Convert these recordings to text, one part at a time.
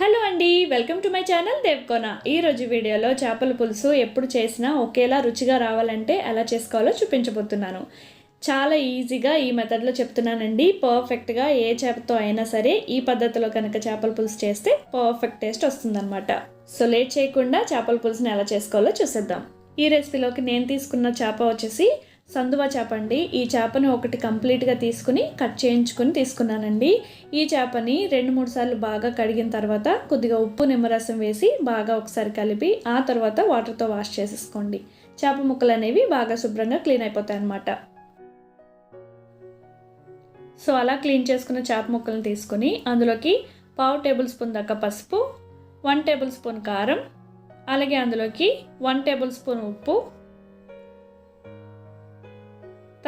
Hello అండి welcome to my channel దేవ్కోన. ఈరోజు వీడియోలో చేపల పులుసు ఎప్పుడు చేసినా ఒకేలా రుచిగా రావాలంటే ఎలా చేసుకోవాలో చూపించబోతున్నాను. చాలా ఈజీగా ఈ మెథడ్లో చెప్తున్నానండి. పర్ఫెక్ట్గా ఏ చేపతో అయినా సరే ఈ పద్ధతిలో కనుక చేపల పులుసు చేస్తే పర్ఫెక్ట్ టేస్ట్ వస్తుందన్నమాట. సో లేట్ చేయకుండా చేపల పులుసుని ఎలా చేసుకోవాలో చూసేద్దాం. ఈ రెసిపీలోకి నేను తీసుకున్న చేప వచ్చేసి సందువ చేప అండి. ఈ చేపను ఒకటి కంప్లీట్గా తీసుకుని కట్ చేయించుకుని తీసుకున్నానండి. ఈ చేపని రెండు మూడు సార్లు బాగా కడిగిన తర్వాత కొద్దిగా ఉప్పు నిమ్మరసం వేసి బాగా ఒకసారి కలిపి ఆ తర్వాత వాటర్తో వాష్ చేసేసుకోండి. చేప ముక్కలు అనేవి బాగా శుభ్రంగా క్లీన్ అయిపోతాయి అన్నమాట. సో అలా క్లీన్ చేసుకున్న చేప ముక్కలను తీసుకుని అందులోకి పావు టేబుల్ స్పూన్ దాకా పసుపు వన్ టేబుల్ స్పూన్ కారం అలాగే అందులోకి వన్ టేబుల్ స్పూన్ ఉప్పు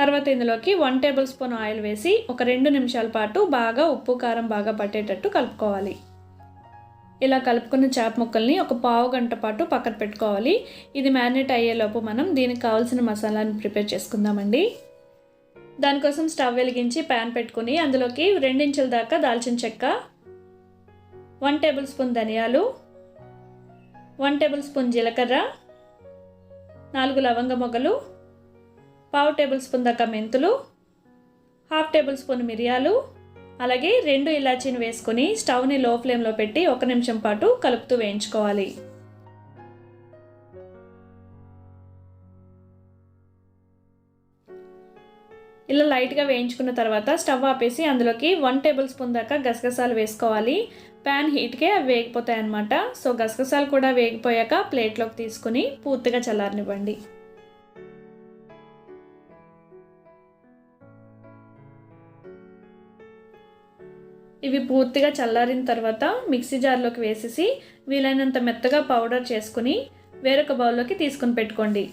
తర్వాత ఇందులోకి వన్ టేబుల్ స్పూన్ ఆయిల్ వేసి ఒక రెండు నిమిషాల పాటు బాగా ఉప్పు కారం బాగా పట్టేటట్టు కలుపుకోవాలి. ఇలా కలుపుకున్న చేప ముక్కల్ని ఒక పావు గంట పాటు పక్కన పెట్టుకోవాలి. ఇది మ్యారినేట్ అయ్యేలోపు మనం దీనికి కావాల్సిన మసాలాని ప్రిపేర్ చేసుకుందామండి. దానికోసం స్టవ్ వెలిగించి ప్యాన్ పెట్టుకుని అందులోకి రెండించుల దాకా దాల్చిన చెక్క వన్ టేబుల్ స్పూన్ ధనియాలు వన్ టేబుల్ స్పూన్ జీలకర్ర నాలుగు లవంగ మొగ్గలు పావు టేబుల్ స్పూన్ దాకా మెంతులు హాఫ్ టేబుల్ స్పూన్ మిరియాలు అలాగే రెండు ఇలాచీని వేసుకొని స్టవ్ని లో ఫ్లేమ్లో పెట్టి ఒక నిమిషం పాటు కలుపుతూ వేయించుకోవాలి. ఇలా లైట్గా వేయించుకున్న తర్వాత స్టవ్ ఆపేసి అందులోకి వన్ టేబుల్ స్పూన్ దాకా గసగసాలు వేసుకోవాలి. ప్యాన్ హీట్కే అవి వేగిపోతాయి అన్నమాట సో గసగసాలు కూడా వేగిపోయాక ప్లేట్లోకి తీసుకుని పూర్తిగా చల్లారనివ్వండి. ఇవి పూర్తిగా చల్లారిన తర్వాత మిక్సీ జార్లోకి వేసేసి వీలైనంత మెత్తగా పౌడర్ చేసుకుని వేరొక బౌల్లోకి తీసుకుని పెట్టుకోండి.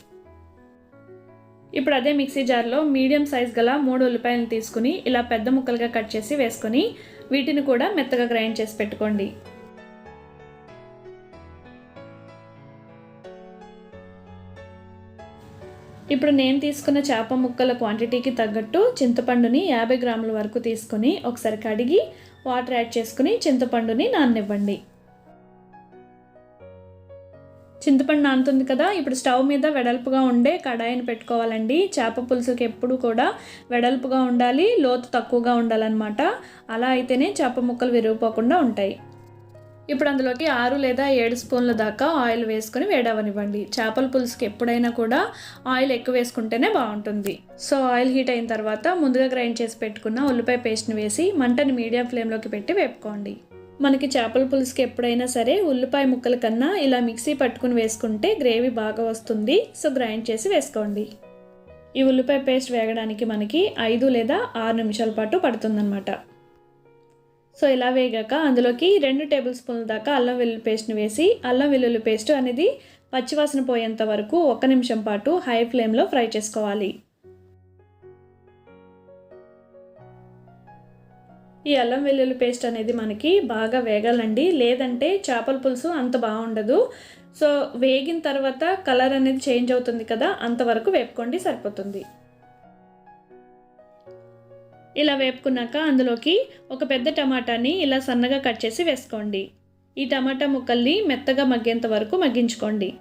ఇప్పుడు అదే మిక్సీ జార్లో మీడియం సైజ్ గల మూడు ఉల్లిపాయలు తీసుకుని ఇలా పెద్ద ముక్కలుగా కట్ చేసి వేసుకొని వీటిని కూడా మెత్తగా గ్రైండ్ చేసి పెట్టుకోండి. ఇప్పుడు నేను తీసుకున్న చేప ముక్కల క్వాంటిటీకి తగ్గట్టు చింతపండుని యాభై గ్రాముల వరకు తీసుకొని ఒకసారి కడిగి వాటర్ యాడ్ చేసుకుని చింతపండుని నాననివ్వండి. చింతపండు నానుతుంది కదా ఇప్పుడు స్టవ్ మీద వెడల్పుగా ఉండే కడాయిని పెట్టుకోవాలండి. చేప పులుసుకి ఎప్పుడు కూడా వెడల్పుగా ఉండాలి లోతు తక్కువగా ఉండాలన్నమాట. అలా అయితేనే చేప ముక్కలు విరిగిపోకుండా ఉంటాయి. ఇప్పుడు అందులోకి ఆరు లేదా ఏడు స్పూన్ల దాకా ఆయిల్ వేసుకొని వేడవనివ్వండి. చేపల పులుసుకి ఎప్పుడైనా కూడా ఆయిల్ ఎక్కువ వేసుకుంటేనే బాగుంటుంది. సో ఆయిల్ హీట్ అయిన తర్వాత ముందుగా గ్రైండ్ చేసి పెట్టుకున్న ఉల్లిపాయ పేస్ట్ని వేసి మంటని మీడియం ఫ్లేమ్లోకి పెట్టి వేపుకోండి. మనకి చేపల పులుసుకి ఎప్పుడైనా సరే ఉల్లిపాయ ముక్కల కన్నా ఇలా మిక్సీ పట్టుకుని వేసుకుంటే గ్రేవీ బాగా వస్తుంది. సో గ్రైండ్ చేసి వేసుకోండి. ఈ ఉల్లిపాయ పేస్ట్ వేగడానికి మనకి ఐదు లేదా ఆరు నిమిషాల పాటు పడుతుందన్నమాట. సో ఇలా వేగాక అందులోకి రెండు టేబుల్ స్పూన్ల దాకా అల్లం వెల్లుల్లి పేస్ట్ని వేసి అల్లం వెల్లుల్లి పేస్ట్ అనేది పచ్చివాసన పోయేంత వరకు ఒక నిమిషం పాటు హై ఫ్లేమ్లో ఫ్రై చేసుకోవాలి. ఈ అల్లం వెల్లుల్లి పేస్ట్ అనేది మనకి బాగా వేగాలండి. లేదంటే చేపల పులుసు అంత బాగుండదు. సో వేగిన తర్వాత కలర్ అనేది చేంజ్ అవుతుంది కదా అంతవరకు వేపుకోండి సరిపోతుంది. ఇలా వేపుకున్నాక అందులోకి ఒక పెద్ద టమాటాని ఇలా సన్నగా కట్ చేసి వేసుకోండి. ఈ టమాటా ముక్కల్ని మెత్తగా మగ్గేంత వరకు మగ్గించుకోండి.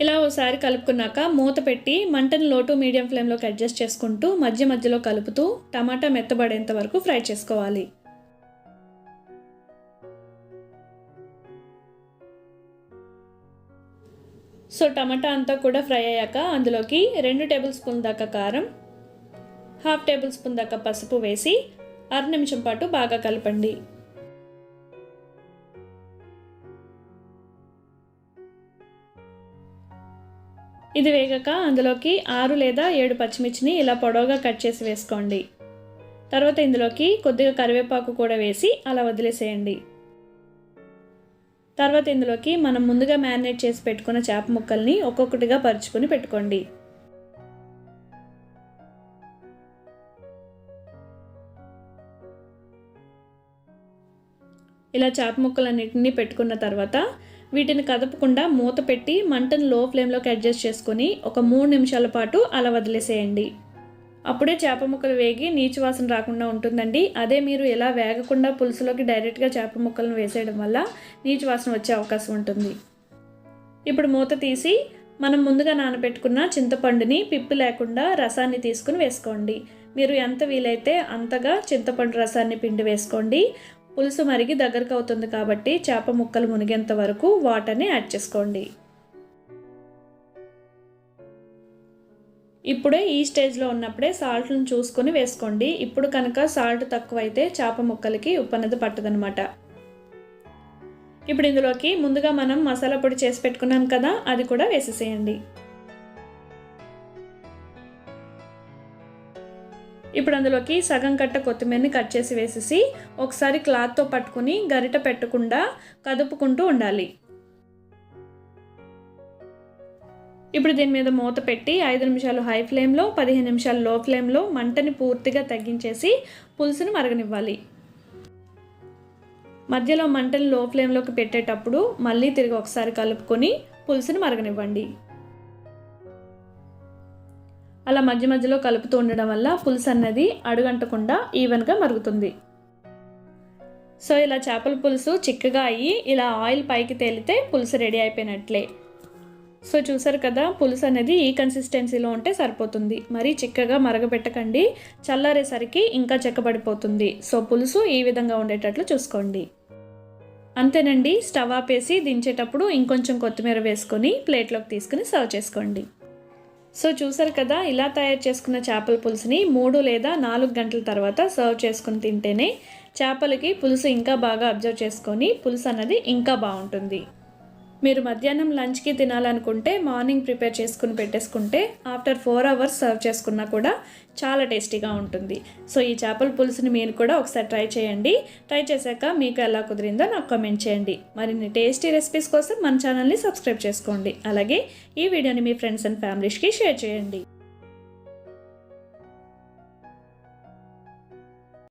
ఇలా ఒకసారి కలుపుకున్నాక మూత పెట్టి మంటను లోటు మీడియం ఫ్లేమ్లోకి అడ్జస్ట్ చేసుకుంటూ మధ్య మధ్యలో కలుపుతూ టమాటా మెత్తబడేంత వరకు ఫ్రై చేసుకోవాలి. సో టమాటా అంతా కూడా ఫ్రై అయ్యాక అందులోకి రెండు టేబుల్ స్పూన్ దాకా కారం హాఫ్ టేబుల్ స్పూన్ దాకా పసుపు వేసి అర నిమిషం పాటు బాగా కలపండి. ఇది వేగాక అందులోకి ఆరు లేదా ఏడు పచ్చిమిర్చిని ఇలా పొడవుగా కట్ చేసి వేసుకోండి. తర్వాత ఇందులోకి కొద్దిగా కరివేపాకు కూడా వేసి అలా వదిలేసేయండి. తర్వాత ఇందులోకి మనం ముందుగా మ్యారినేట్ చేసి పెట్టుకున్న చేప ముక్కల్ని ఒక్కొక్కటిగా పరుచుకొని పెట్టుకోండి. ఇలా చేప ముక్కలన్నిటిని పెట్టుకున్న తర్వాత వీటిని కదపకుండా మూత పెట్టి మంటను లో ఫ్లేమ్లోకి అడ్జస్ట్ చేసుకుని ఒక మూడు నిమిషాల పాటు అలా వదిలేసేయండి. అప్పుడే చేప ముక్కలు వేగి నీచు వాసన రాకుండా ఉంటుందండి. అదే మీరు ఎలా వేగకుండా పులుసులోకి డైరెక్ట్గా చేప ముక్కలను వేసేయడం వల్ల నీచు వాసన వచ్చే అవకాశం ఉంటుంది. ఇప్పుడు మూత తీసి మనం ముందుగా నానబెట్టుకున్న చింతపండుని పిప్పి లేకుండా రసాన్ని తీసుకుని వేసుకోండి. మీరు ఎంత వీలైతే అంతగా చింతపండు రసాన్ని పిండి వేసుకోండి. పులుసు మరిగి దగ్గరకు అవుతుంది కాబట్టి చేప ముక్కలు మునిగేంత వరకు వాటర్ని యాడ్ చేసుకోండి. ఇప్పుడే ఈ స్టేజ్లో ఉన్నప్పుడే సాల్ట్లను చూసుకొని వేసుకోండి. ఇప్పుడు కనుక సాల్ట్ తక్కువైతే చేప ముక్కలకి ఉప్పు పట్టదనమాట ఇప్పుడు ఇందులోకి ముందుగా మనం మసాలా పొడి చేసి పెట్టుకున్నాం కదా అది కూడా వేసేసేయండి. ఇప్పుడు అందులోకి సగం కట్ట కొత్తిమీరని కట్ చేసి వేసేసి ఒకసారి క్లాత్తో పట్టుకుని గరిట పెట్టకుండా కదుపుకుంటూ ఉండాలి. ఇప్పుడు దీని మీద మూత పెట్టి ఐదు నిమిషాలు హై ఫ్లేమ్లో పదిహేను నిమిషాలు లో ఫ్లేమ్లో మంటని పూర్తిగా తగ్గించేసి పులుసుని మరగనివ్వాలి. మధ్యలో మంటని లో ఫ్లేమ్లోకి పెట్టేటప్పుడు మళ్ళీ తిరిగి ఒకసారి కలుపుకొని పులుసుని మరగనివ్వండి. అలా మధ్య మధ్యలో కలుపుతూ ఉండడం వల్ల పులుసు అన్నది అడుగంటకుండా ఈవెన్గా మరుగుతుంది. సో ఇలా చేపల పులుసు చిక్కగా అయ్యి ఇలా ఆయిల్ పైకి తేలితే పులుసు రెడీ అయిపోయినట్లే. సో చూసారు కదా పులుసు అనేది ఈ కన్సిస్టెన్సీలో ఉంటే సరిపోతుంది. మరీ చిక్కగా మరగబెట్టకండి చల్లారేసరికి ఇంకా చెక్కబడిపోతుంది. సో పులుసు ఈ విధంగా ఉండేటట్లు చూసుకోండి. అంతేనండి స్టవ్ ఆపేసి దించేటప్పుడు ఇంకొంచెం కొత్తిమీర వేసుకొని ప్లేట్లోకి తీసుకుని సర్వ్ చేసుకోండి. సో చూసారు కదా ఇలా తయారు చేసుకున్న చేపల పులుసుని మూడు లేదా నాలుగు గంటల తర్వాత సర్వ్ చేసుకుని తింటేనే చేపలకి పులుసు ఇంకా బాగా అబ్జర్వ్ చేసుకొని పులుసు అన్నది ఇంకా బాగుంటుంది. మీరు మధ్యాహ్నం లంచ్కి తినాలనుకుంటే మార్నింగ్ ప్రిపేర్ చేసుకుని పెట్టేసుకుంటే ఆఫ్టర్ ఫోర్ అవర్స్ సర్వ్ చేసుకున్నా కూడా చాలా టేస్టీగా ఉంటుంది. సో ఈ చేపల పులుసుని మీరు కూడా ఒకసారి ట్రై చేయండి. ట్రై చేశాక మీకు ఎలా కుదిరిందో నాకు కామెంట్ చేయండి. మరిన్ని టేస్టీ రెసిపీస్ కోసం మన ఛానల్ని సబ్స్క్రైబ్ చేసుకోండి. అలాగే ఈ వీడియోని మీ ఫ్రెండ్స్ అండ్ ఫ్యామిలీస్కి షేర్ చేయండి.